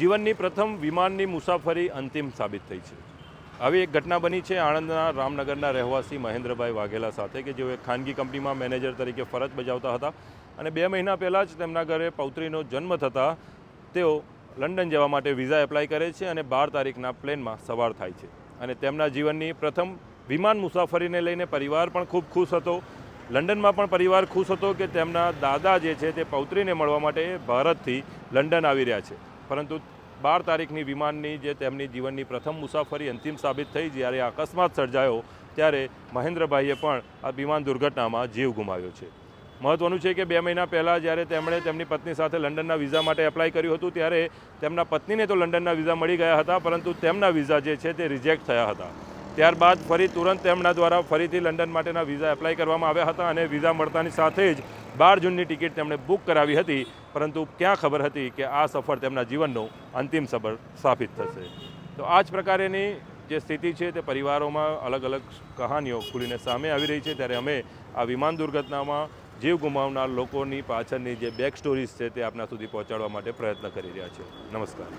જીવનની પ્રથમ વિમાનની મુસાફરી અંતિમ સાબિત થઈ છે. આવી એક ઘટના બની છે આણંદના રામનગરના રહેવાસી મહેન્દ્રભાઈ વાઘેલા સાથે કે જેઓ એક ખાનગી કંપનીમાં મેનેજર તરીકે ફરજ બજાવતા હતા અને બે મહિના પહેલાં જ તેમના ઘરે પૌત્રીનો જન્મ થતાં તેઓ લંડન જવા માટે વિઝા એપ્લાય કરે છે અને બાર તારીખના પ્લેનમાં સવાર થાય છે. અને તેમના જીવનની પ્રથમ વિમાન મુસાફરીને લઈને પરિવાર પણ ખૂબ ખુશ હતો. લંડનમાં પણ પરિવાર ખુશ હતો કે તેમના દાદા જે છે તે પૌત્રીને મળવા માટે ભારતથી લંડન આવી રહ્યા છે. પરંતુ બાર તારીખની વિમાનની જે તેમની જીવનની પ્રથમ મુસાફરી અંતિમ સાબિત થઈ જ્યારે અકસ્માત સર્જાયો, ત્યારે મહેન્દ્રભાઈએ પણ આ વિમાન દુર્ઘટનામાં જીવ ગુમાવ્યો છે. મહત્વનું છે કે બે મહિના પહેલાં જ્યારે તેમણે તેમની પત્ની સાથે લંડનના વિઝા માટે એપ્લાય કર્યું હતું, ત્યારે તેમના પત્નીને તો લંડનના વિઝા મળી ગયા હતા, પરંતુ તેમના વિઝા જે છે તે રિજેક્ટ થયા હતા. ત્યારબાદ ફરી તુરંત તેમના દ્વારા ફરીથી લંડન માટેના વિઝા એપ્લાય કરવામાં આવ્યા હતા અને વિઝા મળતાની સાથે જ બાર જૂનની ટિકિટ તેમણે બુક કરાવી હતી, પરંતુ ક્યાં ખબર હતી કે આ સફર તેમના જીવનનો અંતિમ સફર સાબિત થશે? તો આ જ પ્રકારેની જે સ્થિતિ છે તે પરિવારોમાં અલગ અલગ કહાનીઓ ખુલીને સામે આવી રહી છે. ત્યારે અમે આ વિમાન દુર્ઘટનામાં જીવ ગુમાવનાર લોકોની પાછળની જે બેક સ્ટોરીઝ છે તે આપના સુધી પહોંચાડવા માટે પ્રયત્ન કરી રહ્યા છે નમસ્કાર.